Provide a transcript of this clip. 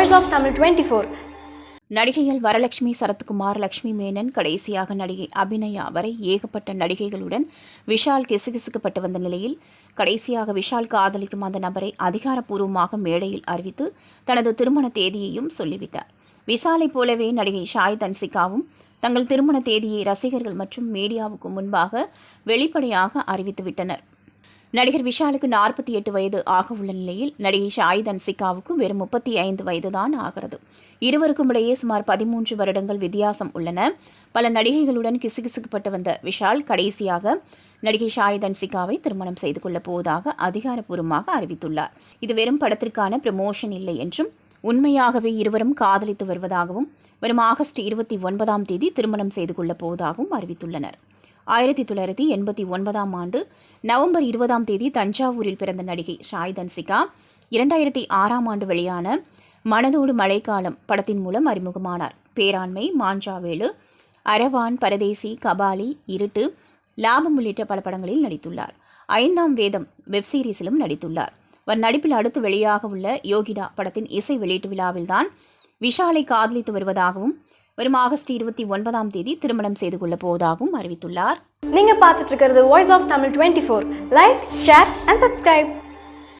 Voice of Tamil 24. நடிகைகள் வரலட்சுமி சரத்குமார் லக்ஷ்மி மேனன் கடைசியாக நடிகை அபிநயா வரை ஏகப்பட்ட நடிகைகளுடன் விஷால் கிசுகிசுக்கப்பட்டு வந்த நிலையில் கடைசியாக விஷால் காதலிக்கும் அந்த நபரை அதிகாரப்பூர்வமாக மேடையில் அறிவித்து தனது திருமண தேதியையும் சொல்லிவிட்டார் விஷாலைப் போலவே நடிகை ஷாய் தன்சிகாவும் தங்கள் திருமண தேதியை ரசிகர்கள் மற்றும் மீடியாவுக்கு முன்பாக வெளிப்படையாக அறிவித்துவிட்டனர் நடிகர் விஷாலுக்கு நாற்பத்தி எட்டு வயது ஆக உள்ள நிலையில் நடிகை ஷாய் தன்சிகாவுக்கு வெறும் முப்பத்தி ஐந்து வயதுதான் ஆகிறது. இருவருக்கும் இடையே சுமார் பதிமூன்று வருடங்கள் வித்தியாசம் உள்ளன. பல நடிகைகளுடன் கிசுகிசுக்கப்பட்டு வந்த விஷால் கடைசியாக நடிகை ஷாய் அன்சிகாவை திருமணம் செய்து கொள்ளப் போவதாக அதிகாரப்பூர்வமாக அறிவித்துள்ளார். இது வெறும் படத்திற்கான ப்ரமோஷன் இல்லை என்றும் உண்மையாகவே இருவரும் காதலித்து வருவதாகவும் வரும் ஆகஸ்ட் இருபத்தி ஒன்பதாம் தேதி திருமணம் செய்து கொள்ளப் போவதாகவும் அறிவித்துள்ளனர். ஆயிரத்தி தொள்ளாயிரத்தி எண்பத்தி ஒன்பதாம் ஆண்டு நவம்பர் இருபதாம் தேதி தஞ்சாவூரில் பிறந்த நடிகை ஷாய் தன்சிகா இரண்டாயிரத்தி ஆறாம் ஆண்டு வெளியான மனதோடு மழைக்காலம் படத்தின் மூலம் அறிமுகமானார். பேராண்மை மாஞ்சாவேலு அரவான் பரதேசி கபாலி இருட்டு லாபம் உள்ளிட்ட பல படங்களில் நடித்துள்ளார். ஐந்தாம் வேதம் வெப்சீரிஸிலும் நடித்துள்ளார். அவர் நடிப்பில் அடுத்து வெளியாக உள்ள யோகிடா படத்தின் இசை வெளியீட்டு விழாவில்தான் விஷாலை காதலித்து வருவதாகவும் வரும் ஆகஸ்ட் இருபத்தி ஒன்பதாம் தேதி திருமணம் செய்து கொள்ளப் போவதாகவும் அறிவித்துள்ளார். நீங்க பார்த்துட்டு இருக்கிறது voice of Tamil twenty four like share and subscribe